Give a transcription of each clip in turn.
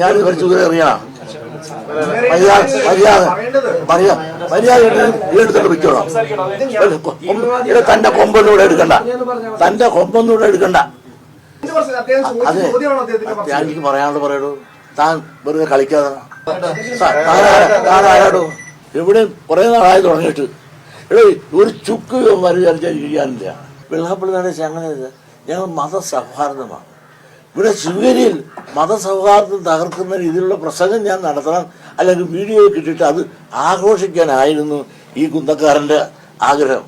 ഞാൻ കുറച്ച് എടുത്തിട്ട് വെച്ചോളാം ഇത് തന്റെ കൊമ്പൊന്നും എടുക്കണ്ട. തന്റെ കൊമ്പൊന്നും എടുക്കണ്ട. അതെ ഞാൻ? എനിക്ക് പറയാനുള്ളത് പറയടൂ. താൻ വെറുതെ കളിക്കാതെ. ആരാടോ? ഇവിടെ കുറെ നാളായി തുടങ്ങിയിട്ട്. എടേ ഒരു ചുക്ക് മരുചാരിച്ചാൽ ചെയ്യാനില്ല വെള്ളാപ്പള്ളി നടേശ് അങ്ങനെ ഞങ്ങൾ മതസൗഹാർദ്ദമാണ്. ഇവിടെ ശിവഗിരിയിൽ മതസൗഹാർദ്ദം തകർക്കുന്ന രീതിയിലുള്ള പ്രസംഗം ഞാൻ നടത്തണം. അല്ലെങ്കിൽ വീഡിയോ കിട്ടിയിട്ട് അത് ആഘോഷിക്കാനായിരുന്നു ഈ കുന്തക്കാരന്റെ ആഗ്രഹം.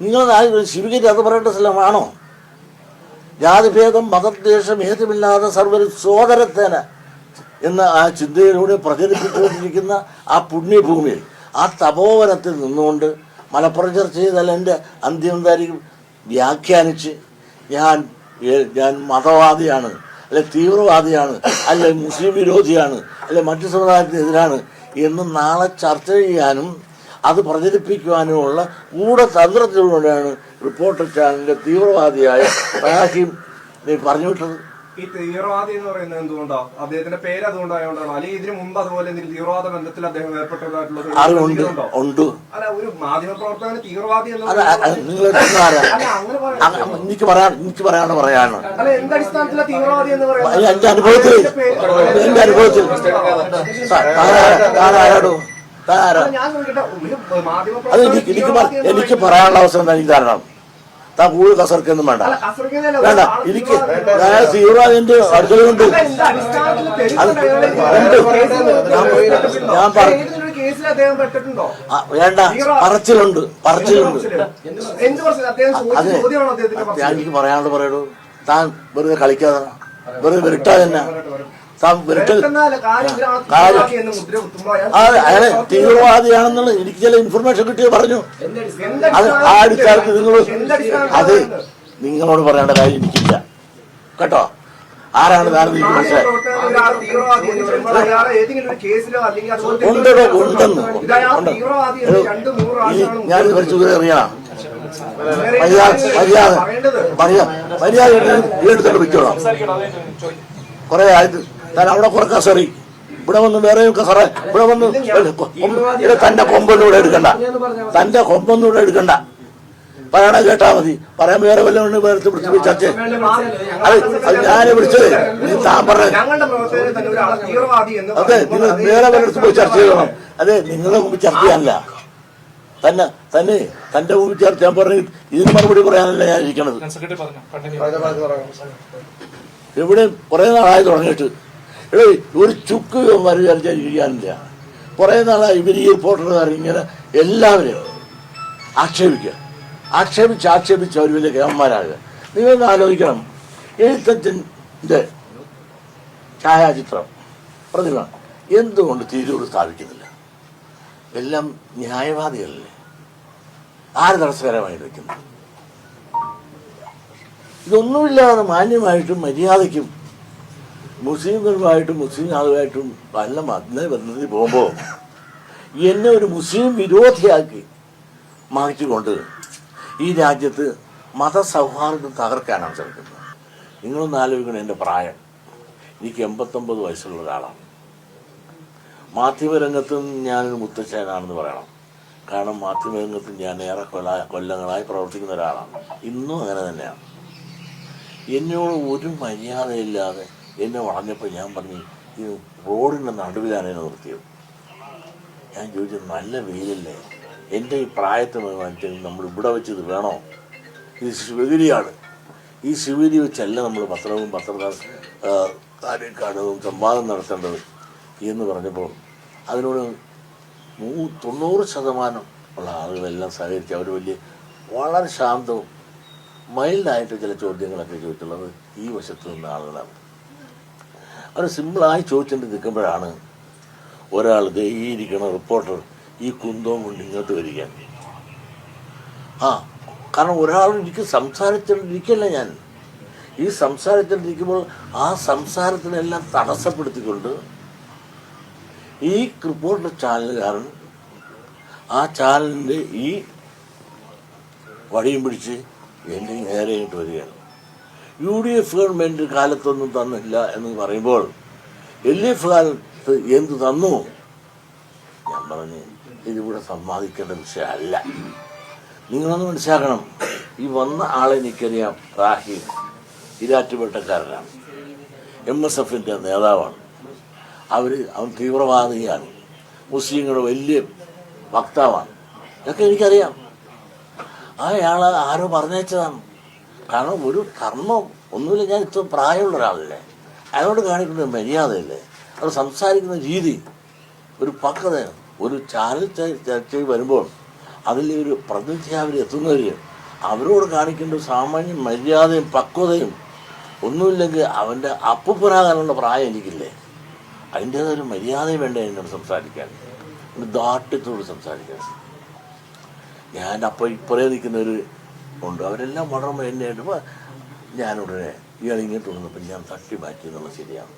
നിങ്ങൾ ശിവഗിരി അത് പറയേണ്ട സ്ഥലമാണോ? ജാതിഭേദം മതദ്വേഷം ഏതുമില്ലാതെ സർവ സോദരത്തേന എന്ന ആ ചിന്തയിലൂടെ പ്രചരിപ്പിച്ചുകൊണ്ടിരിക്കുന്ന ആ പുണ്യഭൂമിയിൽ ആ തപോവനത്തിൽ നിന്നുകൊണ്ട് മലപ്പുറം ചർച്ച ചെയ്താൽ എന്റെ അന്ത്യം എന്തായിരിക്കും? വ്യാഖ്യാനിച്ച് ഞാൻ ഞാൻ മതവാദിയാണ് അല്ലെ തീവ്രവാദിയാണ് അല്ലെ മുസ്ലിം വിരോധിയാണ് അല്ലെ മറ്റു സമുദായത്തിനെതിരാണ് എന്ന് നാളെ ചർച്ച ചെയ്യാനും അത് പ്രചരിപ്പിക്കുവാനുമുള്ള ഗൂഢതന്ത്രത്തിലൂടെയാണ് റിപ്പോർട്ടർ ചാനലിന്റെ തീവ്രവാദിയായ റാഹിം പറഞ്ഞു വിട്ടത് ഈ തീവ്രവാദി എന്ന് പറയുന്നത് എന്തുകൊണ്ടാ? അദ്ദേഹത്തിന്റെ പേര് അതുകൊണ്ടായോണ്ടാണോ? അല്ലെങ്കിൽ ഇതിനു മുമ്പ് അതുപോലെ എന്തെങ്കിലും തീവ്രവാദ ബന്ധത്തിൽ അദ്ദേഹം ഏർപ്പെട്ടതായിട്ടുള്ളത് അല്ല ഒരു മാധ്യമ പ്രവർത്തകന് തീവ്രവാദി എനിക്ക് പറയാൻ എനിക്ക് പറയാണ്ട് പറയാണ്. അല്ല എന്ത് അടിസ്ഥാനത്തില തീവ്രവാദി എന്ന് പറയുന്നത്? എന്റെ അനുഭവത്തിൽ. എന്റെ അനുഭവത്തിൽ. അത് എനിക്ക് എനിക്ക് പറയാനുള്ള അവസരം എനിക്ക് തരണം താൻ കൂടുതൽ കസർക്കൊന്നും വേണ്ട. വേണ്ട എനിക്ക് സീറോ ഞാൻ അടുത്തതുകൊണ്ട് ഞാൻ- പറഞ്ഞു പറ- ഏതെങ്കിലും കേസിൽ അദ്ദേഹം പെട്ടിട്ടുണ്ടോ? വേണ്ട. പറച്ചിലുണ്ട് പറച്ചിലുണ്ട്. അതെ ഞാൻ? എനിക്ക് പറയാനുള്ളത് പറയുള്ളൂ താൻ വെറുതെ കളിക്കാതെ വെറുതെ തന്നെ അയാളെ തീവ്രവാദിയാണെന്നുള്ള എനിക്ക് ചില ഇൻഫർമേഷൻ കിട്ടിയ പറഞ്ഞു. അത് ആ അടിസ്ഥാനത്തിൽ നിങ്ങൾ അത് നിങ്ങളോട് പറയേണ്ട കാര്യം എനിക്കില്ല. കേട്ടോ? ആരാണ് താൻ എനിക്ക് മനസ്സിലായി തീവ്രവാദി എന്ന് ഏതെങ്കിലും ഒരു കേസിലോ അല്ലെങ്കിൽ അതുപോലത്തെ ഉണ്ടോ? ഉണ്ടെന്ന്. പരിശോധന അറിയണം മര്യാദ മര്യാദ മര്യാദ എടുത്തിട്ട് വെച്ചോളാം കുറെ ആയിട്ട് താൻ അവിടെ കുറെ കസറി ഇവിടെ വന്ന് വേറെ കസറ ഇവിടെ വന്ന് ഇവിടെ തന്റെ കൊമ്പൊന്നും ഇവിടെ എടുക്കണ്ട തന്റെ കൊമ്പൊന്നും ഇവിടെ എടുക്കണ്ട പറയണ കേട്ടാ മതി പറയാൻ വേറെ വല്ലതും വേറെ വിളിച്ച്. അത് അത് ഞാൻ വിളിച്ചത് നീ താൻ പറഞ്ഞ അതെ നിങ്ങൾ വേറെ വല്ലയിടത്ത് പോയി ചർച്ച ചെയ്യണം അതെ നിങ്ങളെ മുമ്പ് ചർച്ച ചെയ്യാനല്ല തന്നെ തന്നെ തന്റെ മുമ്പ് ചർച്ച ഞാൻ പറഞ്ഞു ഇതിന് മറുപടി പറയാനല്ല ഞാൻ ഇരിക്കണത് ഇവിടെ കുറെ നാളായി തുടങ്ങിയിട്ട് എടേ ഒരു ചുക്ക് മരുചാരിച്ചാൽ ചെയ്യാനില്ല കുറേ നാളായി ഇവർ ഈ റിപ്പോർട്ടർമാർ ഇങ്ങനെ എല്ലാവരും ആക്ഷേപിക്കുക. ആക്ഷേപിച്ച് ആക്ഷേപിച്ച് അവർ വലിയ കേമന്മാരാകുക നിങ്ങളൊന്ന് ആലോചിക്കണം. എഴുത്തച്ഛന്റെ ഛായാചിത്രം പ്രതിമ എന്തുകൊണ്ട് തിരൂർ സ്ഥാപിക്കുന്നില്ല? എല്ലാം ന്യായവാദികളല്ലേ? ആര് തടസ്സകരമായി നിൽക്കുന്നു? ഇതൊന്നുമില്ലാതെ മാന്യമായിട്ടും മര്യാദയ്ക്കും മുസ്ലിങ്ങളുമായിട്ടും മുസ്ലിം ആളുമായിട്ടും നല്ല മദ്ന ബന്ധത്തിൽ പോകുമ്പോൾ എന്നെ ഒരു മുസ്ലിം വിരോധിയാക്കി മാറ്റിക്കൊണ്ട് ഈ രാജ്യത്ത് മതസൗഹാർദ്ദം തകർക്കാനാണ് ശ്രമിക്കുന്നത്. നിങ്ങളൊന്ന് ആലോചിക്കണം എന്റെ പ്രായം. എനിക്ക് എൺപത്തൊമ്പത് വയസ്സുള്ള ഒരാളാണ്. മാധ്യമരംഗത്തും ഞാനൊരു മുത്തച്ഛനാണെന്ന് പറയണം. കാരണം മാധ്യമരംഗത്ത് ഞാൻ ഏറെ കൊല കൊല്ലങ്ങളായി പ്രവർത്തിക്കുന്ന ഒരാളാണ്. ഇന്നും അങ്ങനെ തന്നെയാണ്. എന്നോട് ഒരു മര്യാദയില്ലാതെ എന്നെ വളഞ്ഞപ്പോൾ ഞാൻ പറഞ്ഞു ഈ റോഡിന്റെ നടുവിലാണ് എന്നെ നിർത്തിയത് ഞാൻ ചോദിച്ചു നല്ല വെയിലല്ലേ. എന്റെ ഈ പ്രായത്തിന് മനുഷ്യൻ നമ്മൾ ഇവിടെ വെച്ച് ഇത് വേണോ? ഇത് ശിവഗിരിയാണ്. ഈ ശിവഗിരി വെച്ചല്ല നമ്മൾ പത്രവും പത്ര കാര്യക്കാരവും സംവാദം നടത്തേണ്ടത്. എന്ന് പറഞ്ഞപ്പോൾ അതിനോട് നൂ തൊണ്ണൂറ് ശതമാനം ഉള്ള ആളുകളെല്ലാം സഹകരിച്ച് അവർ വലിയ വളരെ ശാന്തവും മൈൽഡായിട്ട് ചില ചോദ്യങ്ങളൊക്കെ ചോദിച്ചുള്ളത് ഈ വശത്ത് നിന്ന ആളുകളാണ്. അവർ സിമ്പിളായി ചോദിച്ചിട്ട് നിൽക്കുമ്പോഴാണ് ഒരാൾ ദേ റിപ്പോർട്ടർ ഈ കുന്തവും കൊണ്ട് ഇങ്ങോട്ട് വരിക ആ കാരണം ഒരാൾ എനിക്ക് സംസാരിച്ചിട്ടിരിക്കല്ല ഞാൻ. ഈ സംസാരിച്ചിട്ടിരിക്കുമ്പോൾ ആ സംസാരത്തിനെല്ലാം തടസ്സപ്പെടുത്തിക്കൊണ്ട് ഈ റിപ്പോർട്ടർ ചാനലുകാരൻ ആ ചാനലിന്റെ ഈ വടിയും പിടിച്ച് എന്റെ നേരെ ഇങ്ങോട്ട് വരികയാണ്. യു ഡി എഫ് ഗവൺമെന്റ് കാലത്തൊന്നും തന്നില്ല എന്ന് പറയുമ്പോൾ എൽ എഫ് കാലത്ത് എന്ത് തന്നു? ഞാൻ പറഞ്ഞു ഇതിവിടെ സമ്മാനിക്കേണ്ട വിഷയമല്ല. നിങ്ങളൊന്ന് മനസ്സിലാക്കണം ഈ വന്ന ആളെ എനിക്കറിയാം റാഹി. ഇരാറ്റുപേട്ടക്കാരനാണ്. എം എസ് എഫിന്റെ നേതാവാണ്. അവർ അവൻ തീവ്രവാദിയാണ്. മുസ്ലിങ്ങളുടെ വലിയ വക്താവാണ്. ഇതൊക്കെ എനിക്കറിയാം. അയാൾ ആരോ പറഞ്ഞയച്ചതാണ്. കാരണം ഒരു കർമ്മം ഒന്നുമില്ല. ഞാൻ ഇത്ര പ്രായമുള്ള ഒരാളല്ലേ. അയാളോട് കാണിക്കുന്ന മര്യാദയില്ലേ. അവർ സംസാരിക്കുന്ന രീതി ഒരു പക്വത. ഒരു ചാനൽ ചർച്ച വരുമ്പോൾ അതിൽ ഒരു പ്രതിനിധി അവർ എത്തുന്നവർ അവരോട് കാണിക്കേണ്ട ഒരു സാമാന്യ മര്യാദയും പക്വതയും ഒന്നുമില്ലെങ്കിൽ അവന്റെ അപ്പുപ്പനാകാനുള്ള പ്രായം എനിക്കില്ലേ. അതിന്റേതൊരു മര്യാദയും വേണ്ട എന്നോട് സംസാരിക്കാൻ. ഒരു ദാഠ്യത്തോട് സംസാരിക്കാൻ. ഞാൻ അപ്പോൾ ഇപ്പറേ നിൽക്കുന്നവർ ഉണ്ട്. അവരെല്ലാം വളരെ എന്നെ ഞാനുടനെ ഇയാൾ ഇങ്ങോട്ട് വന്നപ്പോൾ ഞാൻ തട്ടി മാറ്റി എന്നുള്ളത് ശരിയാണ്.